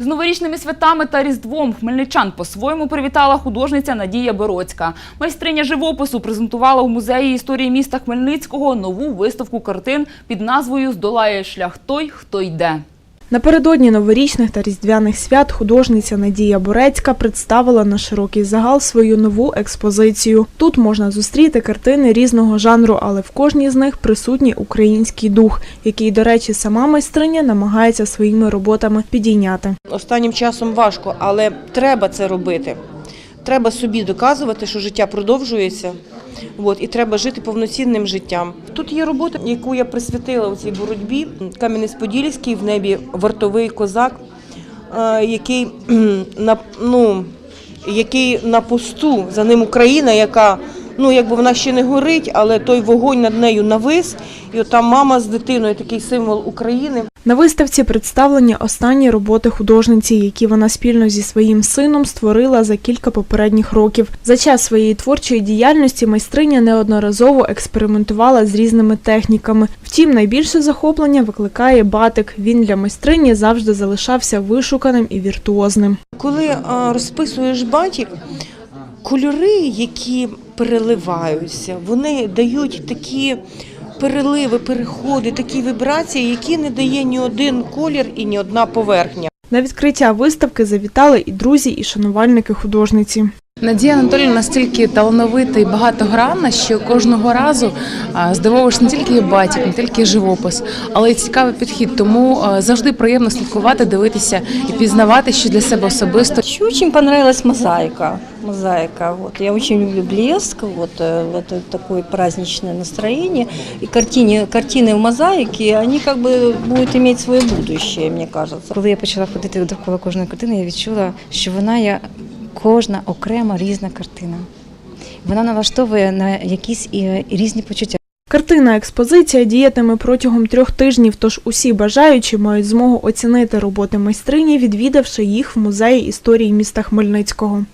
З новорічними святами та Різдвом хмельничан по-своєму привітала художниця Надія Бороцька. Майстриня живопису презентувала у музеї історії міста Хмельницького нову виставку картин під назвою Здолає шлях той, хто йде. Напередодні новорічних та різдвяних свят художниця Надія Борецька представила на широкий загал свою нову експозицію. Тут можна зустріти картини різного жанру, але в кожній з них присутній український дух, який, до речі, сама майстриня намагається своїми роботами підійняти. Останнім часом важко, але треба це робити. Треба собі доказувати, що життя продовжується. От, і треба жити повноцінним життям. Тут є робота, яку я присвятила у цій боротьбі. Кам'янець-Подільський в небі вартовий козак, е, який на ну, який на посту за ним Україна, яка ну якби вона ще не горить, але той вогонь над нею навис. І от там мама з дитиною, такий символ України. На виставці представлені останні роботи художниці, які вона спільно зі своїм сином створила за кілька попередніх років. За час своєї творчої діяльності майстриня неодноразово експериментувала з різними техніками. Втім, найбільше захоплення викликає батик. Він для майстрині завжди залишався вишуканим і віртуозним. Коли розписуєш батік, кольори, які переливаються, вони дають такі переливи, переходи, такі вібрації, які не дає ні один колір і ні одна поверхня. На відкриття виставки завітали і друзі, і шанувальники художниці. Надія Анатоліївна настільки талановита і багатогранна, що кожного разу а, здивовуєш не тільки батік, не тільки живопис, але й цікавий підхід. Тому а, завжди приємно слідкувати, дивитися і пізнавати, що для себе особисто. Еще очень понравилась мозаика. Мозаика. Вот. Я очень люблю блеск, вот, э, вот это такое праздничное настроение. И картине, картины в мозаике, они как бы будут иметь свое будущее, мне кажется. Коли я почала ходити довкола кожної картини, я відчула, що вона є кожна окрема різна картина. Вона налаштовує на якісь і різні почуття. Картина експозиція діятиме протягом трьох тижнів, тож усі бажаючі мають змогу оцінити роботи майстрині, відвідавши їх в музеї історії міста Хмельницького.